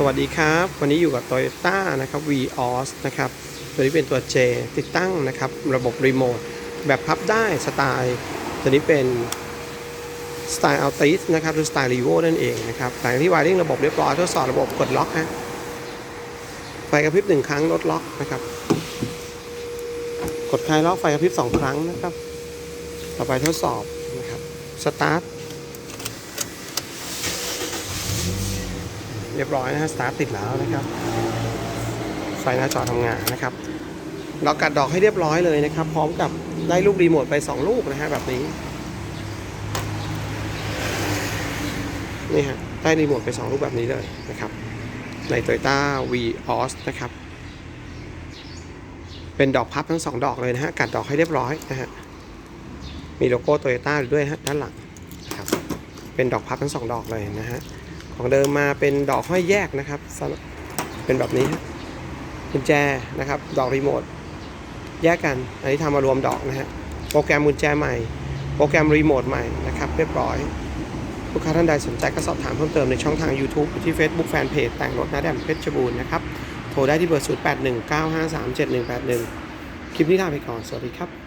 สวัสดีครับ วันนี้อยู่กับ Toyota นะครับ Vios นะครับ ตัวนี้เป็นตัว J ติดตั้งนะครับ ระบบรีโมทแบบพับได้สไตล์ ตัวนี้เป็นสไตล์ Altis นะครับ หรือสไตล์ Revo นั่นเองนะครับหลังที่วายริ่งระบบเรียบร้อยทดสอบระบบกดล็อกฮะไฟกระพริบหนึ่งครั้งลดล็อกนะครับ กดคลายล็อกไฟกระพริบสองครั้งนะครับ ต่อไปทดสอบนะครับสตาร์ท เรียบร้อยนะฮะสตาร์ทติดแล้วนะครับ ไฟหน้าจอทำงานนะครับ เรากัดดอกให้เรียบร้อยเลยนะครับ พร้อมกับได้ลูกรีโมทไป 2 ลูกนะฮะแบบนี้ นี่ฮะได้รีโมทไป 2 ลูกแบบนี้เลยนะครับ ใน Toyota Vios นะครับ เป็นดอกพับทั้ง 2 ดอกเลยนะฮะ กัดดอกให้เรียบร้อยนะฮะ มีโลโก้ Toyota ด้วยฮะด้านหลังครับ เป็นดอกพับทั้ง 2 ดอกเลยนะฮะ ของเดิมมาเป็นดอกห้อยแยกนะครับ เป็นแบบนี้กุญแจนะครับ ดอกรีโมทแยกกัน อันนี้ทำมารวมดอกนะฮะ โปรแกรมกุญแจใหม่ โปรแกรมรีโมทใหม่นะครับ เรียบร้อย ลูกค้าท่านใดสนใจก็สอบถามเพิ่มเติมในช่องทาง YouTube หรือที่ Facebook Fanpage แต่งรถนาแดมเพชรบูรณ์นะครับ โทรได้ที่เบอร์ 0819537181 คลิปนี้ลาไปก่อน สวัสดีครับ